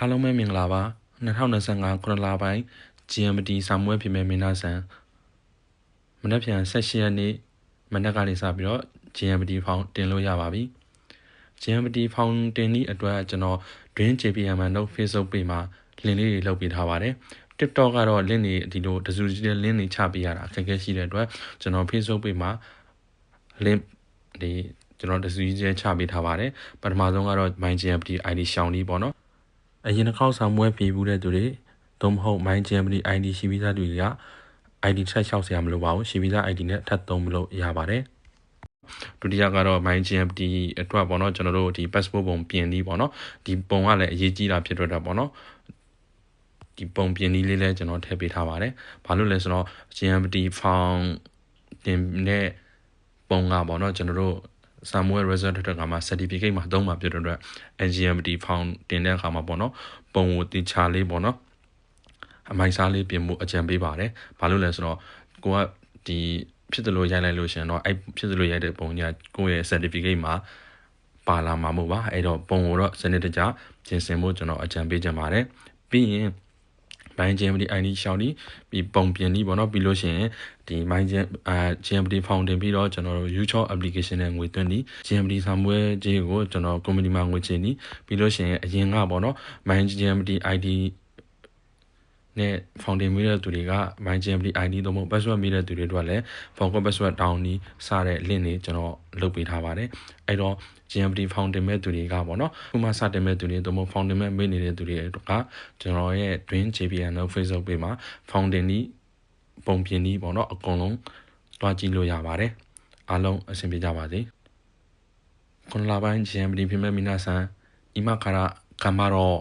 အားလုံးပဲမင်္ဂလာပါ2025ခုလပိုင်း GMT စာမွေးဖြစ်မဲ့မင်းသားဆန်မနေ့ပြန်16ရက်နေ့မနေ့ကနေစပြီးတော့ GMT ဖောင်တင်လို့ရပါပြီ GMT ဖောင်တင်နည်းအတွက်ကျွန်တော် Dream JPM နဲ့ Facebook page မှာ link လေးတွေလုပ်ပေးထားပါတယ် TikTok ကတော့ link တွေဒီလိုတစုကြီးတဲ့ link တွေချပေးရတာအခက်အခဲရှိတဲ့အတွက်ကျွန်တော် Facebook page မှာ link ဒီကျွန်တော်တစုကြီးကျဲချပေးထားပါတယ်ပထမဆုံးကတော့ MyGMT ID ရှောင်းလေးပေါ့နော် အရင်တစ်ခေါက်ဆောင်ပွဲပြေးဘူးတဲ့သူတွေသို့မဟုတ် MyGMT ID ရှိပြီးသားသူတွေက ID ထပ်လျှောက်စရာမလိုပါဘူးရှိပြီးသား ID နဲ့ထပ်သုံးလို့ရပါတယ်ဒုတိယကတော့ MyGMT အတွက်ပေါ့နော်ကျွန်တော်တို့ဒီ passport ပုံပြင်ပြီးပေါ့နော်ဒီပုံကလည်းအရေးကြီးတာဖြစ်တော့တာပေါ့နော်ဒီပုံပြင်နည်းလေးလည်းကျွန်တော်ထည့်ပေးထားပါတယ်။ဘာလို့လဲဆိုတော့ GMT found တင်တဲ့ပုံကပေါ့နော်ကျွန်တော်တို့ Samuel Result တဲ့ကမှာ certificate မှာသုံးမှာဖြစ်တဲ့အတွက် NGMT found တင်တဲ့အခါမှာပေါ့နော်ပုံကိုတိချလေးပေါ့နော်အမိုက်စားလေးပြင်မှုအကြံပေးပါတယ်။ဘာလို့လဲဆိုတော့ကိုကဒီဖြစ်တယ်လို့ရိုက်လိုက်လို့ရှင်တော့အဲ့ဖြစ်တယ်လို့ရိုက်တဲ့ပုံကြီးကကိုယ့်ရဲ့ certificate မှာပါလာမှာမို့ပါအဲ့တော့ပုံကိုတော့စနစ်တကျပြင်ဆင်ဖို့ကျွန်တော်အကြံပေးချင်ပါတယ်။ပြီးရင် ဘိုင်း GMD ID ရှောင်းဒီပြီးပုံပြင်ဒီပေါ့နော်ပြီးလို့ရှိရင်ဒီဘိုင်း GMD Fountain ပြီးတော့ကျွန်တော်တို့ YouTube application နဲ့ငွေသွင်းဒီ GMD ဆာမွဲကြီးကိုကျွန်တော် community မှာငွေချင်ဒီပြီးလို့ရှိရင်အရင်ကပေါ့နော်ဘိုင်း GMD ID နဲ့ fountain မိတဲ့သူတွေက MyGMB ID သို့မဟုတ် password မိတဲ့သူတွေတို့ကလည်း forgot password down နီးစတဲ့ link တွေကျွန်တော်လုပ်ပေးထားပါတယ်။အဲ့တော့ GMB fountain မဲ့သူတွေကပေါ့နော်ခုမှစတင်မဲ့သူတွေသို့မဟုတ် fountain မဲ့မိနေတဲ့သူတွေကကျွန်တော်ရဲ့ twin JPN နဲ့ Facebook page မှာ fountain နီးပုံပြင်နီးပေါ့နော်အကုန်လုံးတွားကြည့်လို့ရပါတယ်။အားလုံးအဆင်ပြေကြပါစေ။ခွန်လာပိုင်း GMB ပြမဲ့မိနာဆန်အီမခါရာကမ္ဘာတော့